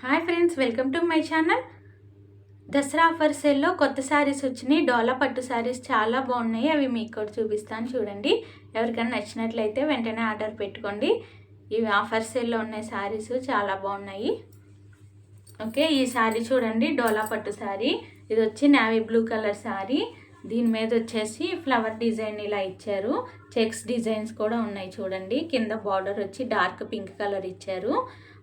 Hi friends welcome to my channel. Dasara offer సేల్లో కొత్త శారీస్ వచ్చినాయి. డోలా పట్టు శారీస్ చాలా బాగున్నాయి. అవి మీకు కూడా చూపిస్తాను చూడండి. ఎవరికైనా నచ్చినట్లయితే వెంటనే ఆర్డర్ పెట్టుకోండి. ఇవి ఆఫర్ సేల్లో ఉన్న శారీస్ చాలా బాగున్నాయి. ఓకే ఈ శారీ చూడండి. డోలా పట్టు శారీ. ఇది వచ్చి నావీ బ్లూ కలర్ శారీ. దీని మీద వచ్చేసి ఫ్లవర్ డిజైన్ ఇలా ఇచ్చారు. చెక్స్ డిజైన్స్ కూడా ఉన్నాయి చూడండి. కింద బార్డర్ వచ్చి డార్క్ పింక్ కలర్ ఇచ్చారు.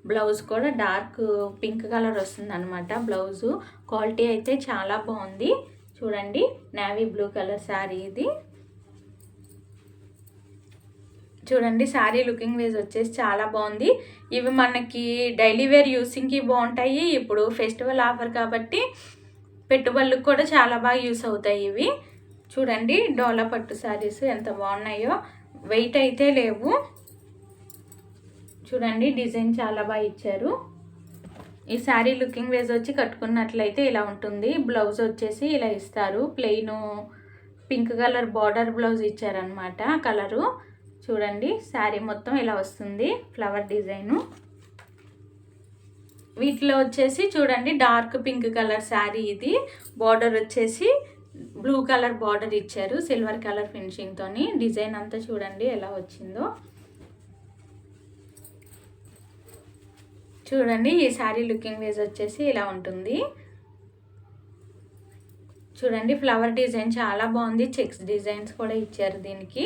బ్లౌజ్ కూడా డార్క్ పింక్ కలర్ వస్తుంది అనమాట బ్లౌజు. క్వాలిటీ అయితే చాలా బాగుంది. చూడండి నావీ బ్లూ కలర్ శారీ ఇది. చూడండి శారీ లుకింగ్ వేజ్ వచ్చేసి చాలా బాగుంది. ఇవి మనకి డైలీ వేర్ యూసింగ్కి బాగుంటాయి. ఇప్పుడు ఫెస్టివల్ ఆఫర్ కాబట్టి పెట్టుబడులకు కూడా చాలా బాగా యూస్ అవుతాయి ఇవి. చూడండి డోలా పట్టు శారీస్ ఎంత బాగున్నాయో. వెయిట్ అయితే లేవు. చూడండి డిజైన్ చాలా బాగా ఇచ్చారు. ఈ శారీ లుకింగ్ వేజ్ వచ్చి కట్టుకున్నట్లయితే ఇలా ఉంటుంది. బ్లౌజ్ వచ్చేసి ఇలా ఇస్తారు. Plain pink colour border blouse ఇచ్చారనమాట కలరు. చూడండి శారీ మొత్తం ఇలా వస్తుంది ఫ్లవర్ డిజైను. వీటిలో వచ్చేసి చూడండి డార్క్ పింక్ కలర్ శారీ ఇది. బార్డర్ వచ్చేసి బ్లూ కలర్ బార్డర్ ఇచ్చారు సిల్వర్ కలర్ ఫినిషింగ్తోని డిజైన్ అంతా చూడండి ఎలా వచ్చిందో. చూడండి ఈ శారీ లుకింగ్ వేజ్ వచ్చేసి ఇలా ఉంటుంది. చూడండి ఫ్లవర్ డిజైన్ చాలా బాగుంది. చెక్స్ డిజైన్స్ కూడా ఇచ్చారు దీనికి.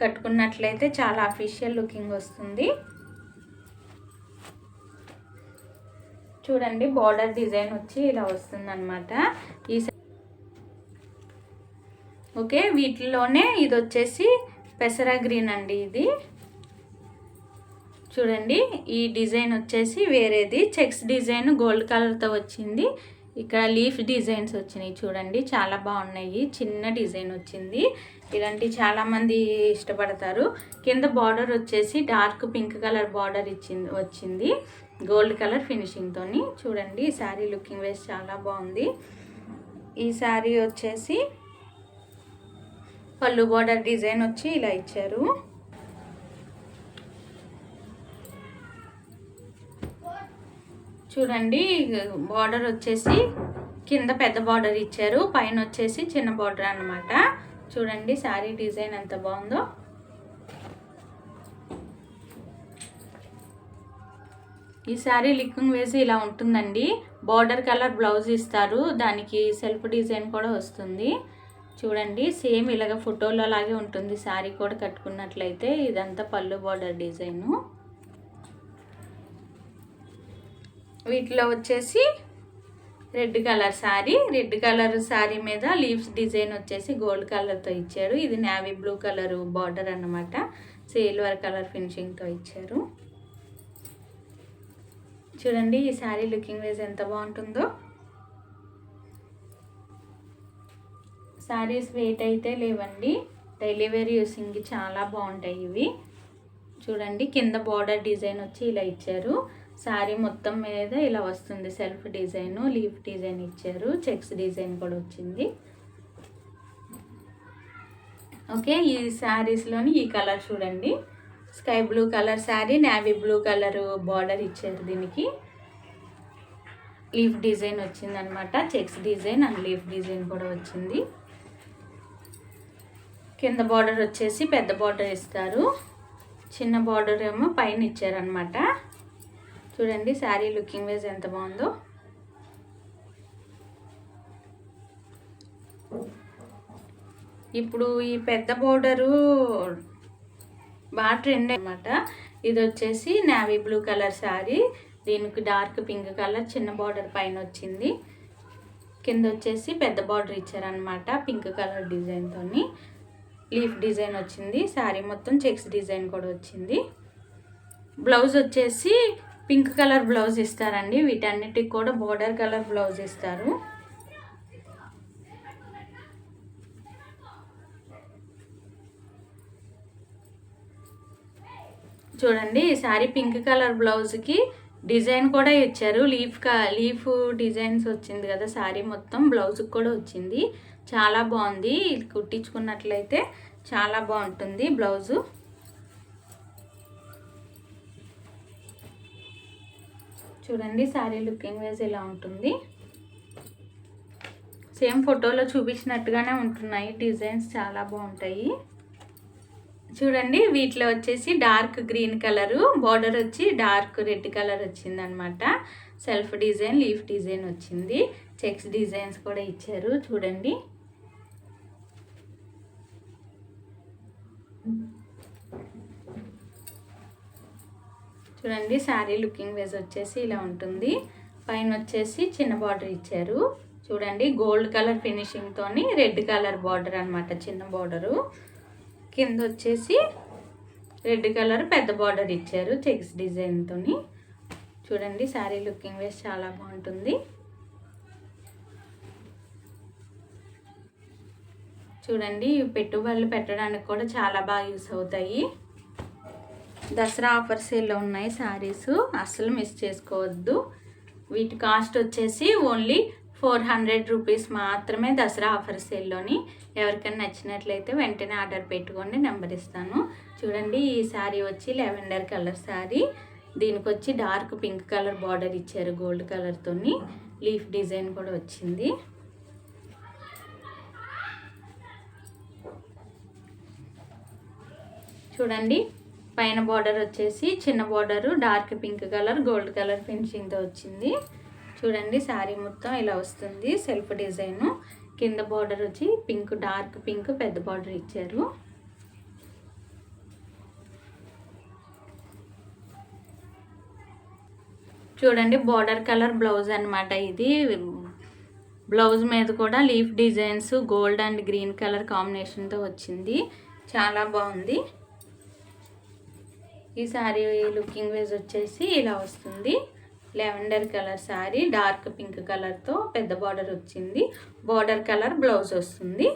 కట్టుకున్నట్లయితే చాలా అఫీషియల్ లుకింగ్ వస్తుంది. చూడండి బార్డర్ డిజైన్ వచ్చి ఇలా వస్తుందన్నమాట. ఈ ఓకే వీటిలోనే ఇది వచ్చేసి పెసరా గ్రీన్ అండి ఇది. చూడండి ఈ డిజైన్ వచ్చేసి వేరేది. చెక్స్ డిజైన్ గోల్డ్ కలర్తో వచ్చింది. ఇక్కడ లీఫ్ డిజైన్స్ వచ్చినాయి చూడండి చాలా బాగున్నాయి. చిన్న డిజైన్ వచ్చింది. ఇలాంటి చాలామంది ఇష్టపడతారు. కింద బార్డర్ వచ్చేసి డార్క్ పింక్ కలర్ బార్డర్ ఇచ్చింది వచ్చింది. గోల్డ్ కలర్ ఫినిషింగ్తో చూడండి ఈ శారీ లుకింగ్ వేస్ చాలా బాగుంది. ఈ శారీ వచ్చేసి పళ్ళు బార్డర్ డిజైన్ వచ్చి ఇలా ఇచ్చారు. చూడండి బార్డర్ వచ్చేసి కింద పెద్ద బార్డర్ ఇచ్చారు. పైన వచ్చేసి చిన్న బార్డర్ అనమాట చూడండి శారీ డిజైన్ ఎంత బాగుందో. ఈ శారీ లిక్కింగ్ వేసి ఇలా ఉంటుందండి. బార్డర్ కలర్ బ్లౌజ్ ఇస్తారు. దానికి సెల్ఫ్ డిజైన్ కూడా వస్తుంది. చూడండి సేమ్ ఇలాగ ఫోటోలో లాగే ఉంటుంది. శారీ కూడా కట్టుకున్నట్లయితే ఇదంతా పళ్ళు బార్డర్ డిజైను వీటిలో వచ్చేసి red colour sari red colour sari మీద లీవ్స్ డిజైన్ వచ్చేసి గోల్డ్ కలర్తో ఇచ్చారు. ఇది నావీ బ్లూ కలర్ బార్డర్ అన్నమాట. సిల్వర్ కలర్ ఫినిషింగ్తో ఇచ్చారు. చూడండి ఈ శారీ లుకింగ్ వేస్ ఎంత బాగుంటుందో. శారీస్ వెయిట్ అయితే లేవండి. డైలీ వేర్ యూసింగ్కి చాలా బాగుంటాయి ఇవి. చూడండి కింద బార్డర్ డిజైన్ వచ్చి ఇలా ఇచ్చారు. శారీ మొత్తం మీద ఇలా వస్తుంది. సెల్ఫ్ డిజైన్ లీఫ్ డిజైన్ ఇచ్చారు. చెక్స్ డిజైన్ కూడా వచ్చింది. ఓకే ఈ శారీస్లోని ఈ కలర్ చూడండి. Sky blue colour sari navy blue colour border ఇచ్చారు దీనికి. లీఫ్ డిజైన్ వచ్చిందనమాట. Checks design and leaf design కూడా వచ్చింది. కింద బార్డర్ వచ్చేసి పెద్ద బార్డర్ ఇస్తారు. చిన్న బార్డర్ ఏమో పైన ఇచ్చారనమాట. చూడండి శారీ లుకింగ్ వేజ్ ఎంత బాగుందో. ఇప్పుడు ఈ పెద్ద బోర్డరు బాగా ట్రెండ్ అనమాట ఇది వచ్చేసి నావీ బ్లూ కలర్ శారీ. దీనికి డార్క్ పింక్ కలర్ చిన్న బార్డర్ పైన వచ్చింది. కింద వచ్చేసి పెద్ద బార్డర్ ఇచ్చారనమాట పింక్ కలర్ డిజైన్తో లీఫ్ డిజైన్ వచ్చింది. శారీ మొత్తం చెక్స్ డిజైన్ కూడా వచ్చింది. బ్లౌజ్ వచ్చేసి పింక్ కలర్ బ్లౌజ్ ఇస్తారండి. వీటన్నిటికి కూడా బోర్డర్ కలర్ బ్లౌజ్ ఇస్తారు. చూడండి ఈ పింక్ కలర్ బ్లౌజ్కి డిజైన్ కూడా ఇచ్చారు. లీఫ్ కా లీఫ్ డిజైన్స్ వచ్చింది కదా శారీ మొత్తం బ్లౌజ్కి కూడా వచ్చింది. చాలా బాగుంది. ఇది కుట్టించుకున్నట్లయితే చాలా బాగుంటుంది బ్లౌజు. చూడండి శారీ లుకింగ్ వేస్ ఇలా ఉంటుంది. సేమ్ ఫోటోలో చూపించినట్టుగానే ఉంటున్నాయి డిజైన్స్ చాలా బాగుంటాయి. చూడండి వీటిలో వచ్చేసి డార్క్ గ్రీన్ కలరు బార్డర్ వచ్చి డార్క్ రెడ్ కలర్ వచ్చిందనమాట. సెల్ఫ్ డిజైన్ లీఫ్ డిజైన్ వచ్చింది. చెక్స్ డిజైన్స్ కూడా ఇచ్చారు చూడండి. చూడండి శారీ లుకింగ్ వేస్ వచ్చేసి ఇలా ఉంటుంది. పైన వచ్చేసి చిన్న బార్డర్ ఇచ్చారు. చూడండి గోల్డ్ కలర్ ఫినిషింగ్తోని రెడ్ కలర్ బార్డర్ అనమాట చిన్న బార్డరు. కింద వచ్చేసి రెడ్ కలర్ పెద్ద బార్డర్ ఇచ్చారు చెక్స్ డిజైన్తో చూడండి శారీ లుకింగ్ వేస్ చాలా బాగుంటుంది. చూడండి పెట్టుబడులు పెట్టడానికి కూడా చాలా బాగా యూస్ అవుతాయి. దసరా ఆఫర్ సేల్లో ఉన్నాయి శారీస్. అస్సలు మిస్ చేసుకోవద్దు. వీటి కాస్ట్ వచ్చేసి ఓన్లీ ఫోర్ హండ్రెడ్ రూపీస్ మాత్రమే దసరా ఆఫర్ సేల్లోని. ఎవరికైనా నచ్చినట్లయితే వెంటనే ఆర్డర్ పెట్టుకోండి నెంబర్ ఇస్తాను. చూడండి ఈ శారీ వచ్చి లెవెండర్ కలర్ శారీ. దీనికి వచ్చి డార్క్ పింక్ కలర్ బార్డర్ ఇచ్చారు గోల్డ్ కలర్తోని లీఫ్ డిజైన్ కూడా వచ్చింది. చూడండి పైన బార్డర్ వచ్చేసి చిన్న border dark pink colour gold colour ఫినిషింగ్తో వచ్చింది. చూడండి శారీ మొత్తం ఇలా వస్తుంది సెల్ఫ్ డిజైను. కింద బార్డర్ వచ్చి పింక్ డార్క్ పింక్ పెద్ద బార్డర్ ఇచ్చారు. చూడండి బార్డర్ కలర్ బ్లౌజ్ అనమాట ఇది. బ్లౌజ్ మీద కూడా leaf designs gold and green colour కాంబినేషన్తో వచ్చింది. చాలా బాగుంది. ఈ శారీ లుకింగ్ వేజ్ వచ్చేసి ఇలా వస్తుంది. Lavender colour sari dark pink కలర్తో పెద్ద బార్డర్ వచ్చింది. బార్డర్ కలర్ బ్లౌజ్ వస్తుంది.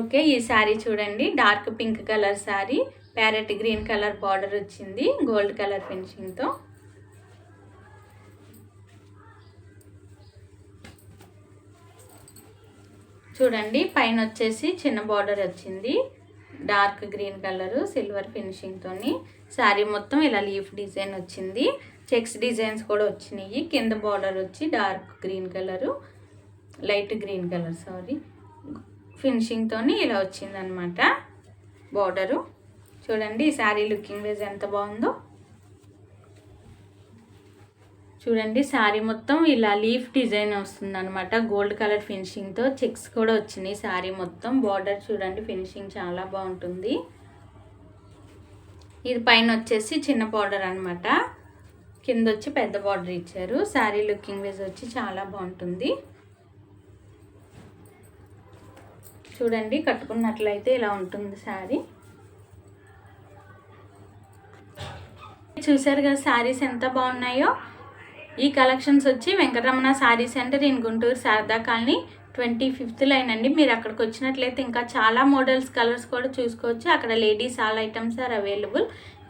ఓకే ఈ శారీ చూడండి. Dark pink colour sari parrot green colour border వచ్చింది. గోల్డ్ కలర్ ఫినిషింగ్తో చూడండి పైన వచ్చేసి చిన్న బార్డర్ వచ్చింది. డార్క్ గ్రీన్ కలరు సిల్వర్ ఫినిషింగ్తో శారీ మొత్తం ఇలా లీఫ్ డిజైన్ వచ్చింది. చెక్స్ డిజైన్స్ కూడా వచ్చినాయి. కింద బార్డర్ వచ్చి dark green colour light green colour sari. ఫినిషింగ్తో ఇలా వచ్చిందనమాట బార్డరు. చూడండి ఈ శారీ లుకింగ్ వేజ్ ఎంత బాగుందో. చూడండి శారీ మొత్తం ఇలా లీఫ్ డిజైన్ వస్తుంది అనమాట గోల్డ్ కలర్ ఫినిషింగ్తో చెక్స్ కూడా వచ్చినాయి శారీ మొత్తం. బార్డర్ చూడండి ఫినిషింగ్ చాలా బాగుంటుంది. ఇది పైన వచ్చేసి చిన్న బార్డర్ అనమాట కింద వచ్చి పెద్ద బార్డర్ ఇచ్చారు. శారీ లుకింగ్ వేజ్ వచ్చి చాలా బాగుంటుంది. చూడండి కట్టుకున్నట్లయితే ఇలా ఉంటుంది శారీ చూసారు కదా శారీస్ ఎంత బాగున్నాయో? ఈ కలెక్షన్స్ వచ్చి Venkataramana sari centre in Guntur Sharada colony twenty fifth line అండి. మీరు అక్కడికి వచ్చినట్లయితే ఇంకా చాలా మోడల్స్ కలర్స్ కూడా చూసుకోవచ్చు. అక్కడ ladies all items are available.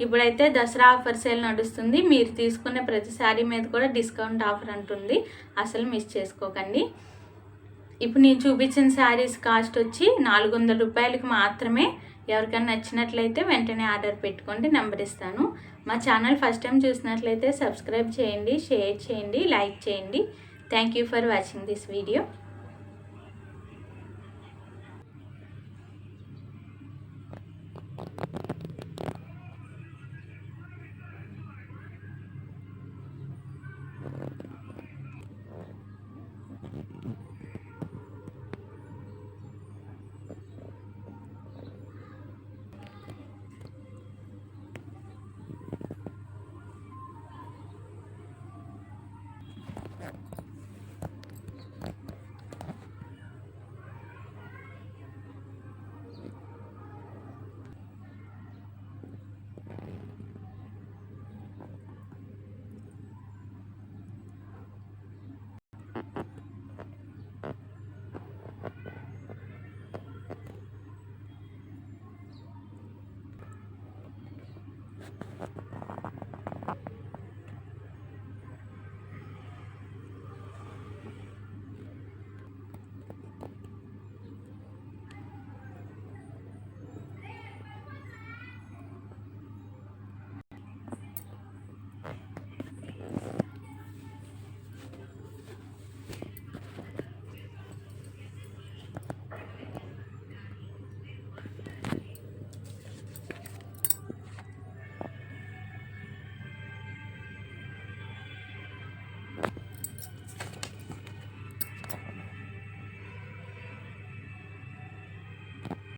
ఇప్పుడైతే దసరా ఆఫర్ సేల్ నడుస్తుంది. మీరు తీసుకునే ప్రతి శారీ మీద కూడా డిస్కౌంట్ ఆఫర్ అంటుంది. అసలు మిస్ చేసుకోకండి. ఇప్పుడు నేను చూపించిన శారీస్ కాస్ట్ వచ్చి నాలుగు వందల రూపాయలకి మాత్రమే. ఎవరికైనా నచ్చినట్లయితే వెంటనే ఆర్డర్ పెట్టుకోండి. నెంబర్ ఇస్తాను. మా ఛానల్ ఫస్ట్ టైం చూసినట్లయితే సబ్స్క్రైబ్ చేయండి షేర్ చేయండి లైక్ చేయండి. Thank you for watching this video